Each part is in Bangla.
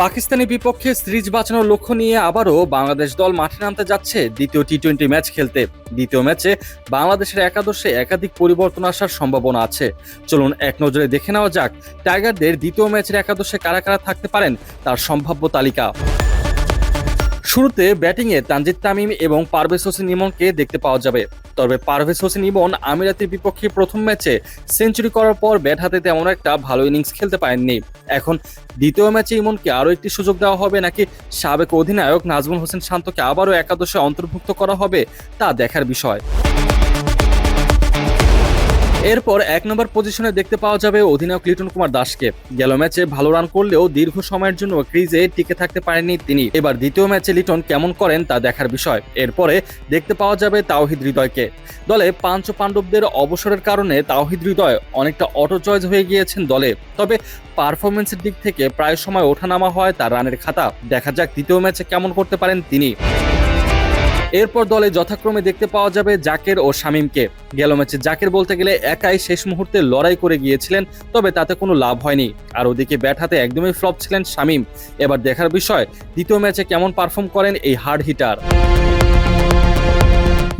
পাকিস্তানি বিপক্ষে সিরিজ বাঁচানোর লক্ষ্য নিয়ে আবারও বাংলাদেশ দল মাঠে নামতে যাচ্ছে দ্বিতীয় টি টোয়েন্টি ম্যাচ খেলতে। দ্বিতীয় ম্যাচে বাংলাদেশের একাদশে একাধিক পরিবর্তন আসার সম্ভাবনা আছে। চলুন এক নজরে দেখে নেওয়া যাক, টাইগারদের দ্বিতীয় ম্যাচের একাদশে কারা কারা থাকতে পারেন তার সম্ভাব্য তালিকা। শুরুতে ব্যাটিংয়ে তানজিদ তামিম এবং পারভেজ হোসেন ইমনকে দেখতে পাওয়া যাবে। তবে পারভেজ হোসেন ইবন আমিরাতের বিপক্ষে প্রথম ম্যাচে সেঞ্চুরি করার পর ব্যাট হাতে তেমন একটা ভালো ইনিংস খেলতে পারেননি। এখন দ্বিতীয় ম্যাচে ইমনকে আরও একটি সুযোগ দেওয়া হবে নাকি সাবেক অধিনায়ক নাজমুল হোসেন শান্তকে আবারও একাদশে অন্তর্ভুক্ত করা হবে তা দেখার বিষয়। এরপর এক নম্বর পজিশনে দেখতে পাওয়া যাবে অধিনায়ক লিটন কুমার দাসকে। গেল ম্যাচে ভালো রান করলেও দীর্ঘ সময়ের জন্য ক্রিজে টিকে থাকতে পারেননি তিনি। এবার দ্বিতীয় ম্যাচে লিটন কেমন করেন তা দেখার বিষয়। এরপরে দেখতে পাওয়া যাবে তাওহিদ হৃদয়কে। দলে পাঞ্চ পাণ্ডবদের অবসরের কারণে তাওহিদ হৃদয় অনেকটা অটো চয়েস হয়ে গিয়েছেন দলে। তবে পারফরমেন্সের দিক থেকে প্রায় সময় ওঠানামা হয় তার রানের খাতা। দেখা যাক দ্বিতীয় ম্যাচে কেমন করতে পারেন তিনি। এরপর দলে যথাক্রমে দেখতে পাওয়া যাবে জাকের ও শামিমকে। গেল ম্যাচে জাকের বলতে গেলে একাই শেষ মুহূর্তে লড়াই করে গিয়েছিলেন, তবে তাতে কোনো লাভ হয়নি। আর ওদিকে ব্যাট হাতে একদমই ফ্লপ ছিলেন শামিম। এবার দেখার বিষয়, দ্বিতীয় ম্যাচে কেমন পারফর্ম করেন এই হার্ড হিটার।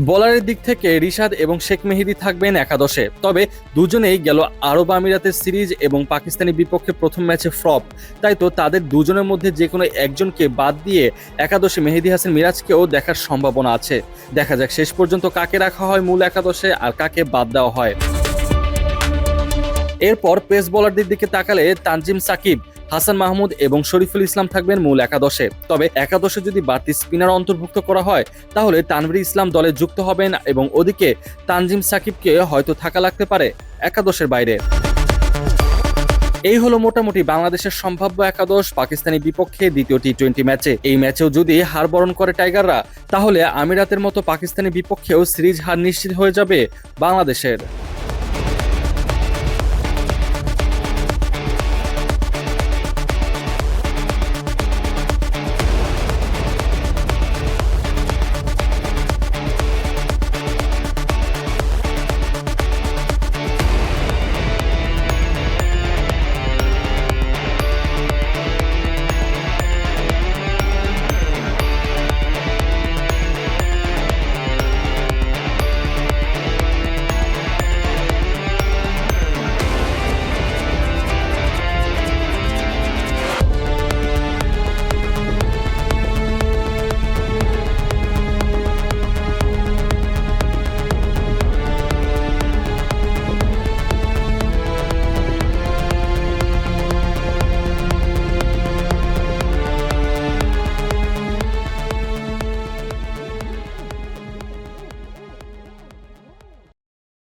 বোলারের দিক থেকে রিশাদ এবং শেখ মেহেদি থাকবেন একাদশে। তবে দুজনেই গেল আরব আমিরাতের সিরিজ এবং পাকিস্তানি বিপক্ষে প্রথম ম্যাচে ফ্লপ। তাই তো তাদের দুজনের মধ্যে যে কোনো একজনকে বাদ দিয়ে একাদশে মেহেদি হাসান মিরাজকেও দেখার সম্ভাবনা আছে। দেখা যাক শেষ পর্যন্ত কাকে রাখা হয় মূল একাদশে আর কাকে বাদ দেওয়া হয়। এরপর পেস বোলারদের দিকে তাকালে তানজিম সাকিব হাসান মাহমুদ এবং শরীফুল ইসলাম থাকবেন মূল একাদশে। তবে একাদশে যদি বাড়তি স্পিনার অন্তর্ভুক্ত করা হয়, তাহলে তানভীর ইসলাম দলে যুক্ত হবেন এবং ওদিকে তানজিম সাকিবকে হয়তো থাকা লাগতে পারে একাদশের বাইরে। এই হলো মোটামুটি বাংলাদেশের সম্ভাব্য একাদশ পাকিস্তানি বিপক্ষে দ্বিতীয় টি টোয়েন্টি ম্যাচে। এই ম্যাচেও যদি হার বরণ করে টাইগাররা, তাহলে আমিরাতের মতো পাকিস্তানি বিপক্ষেও সিরিজ হার নিশ্চিত হয়ে যাবে বাংলাদেশের।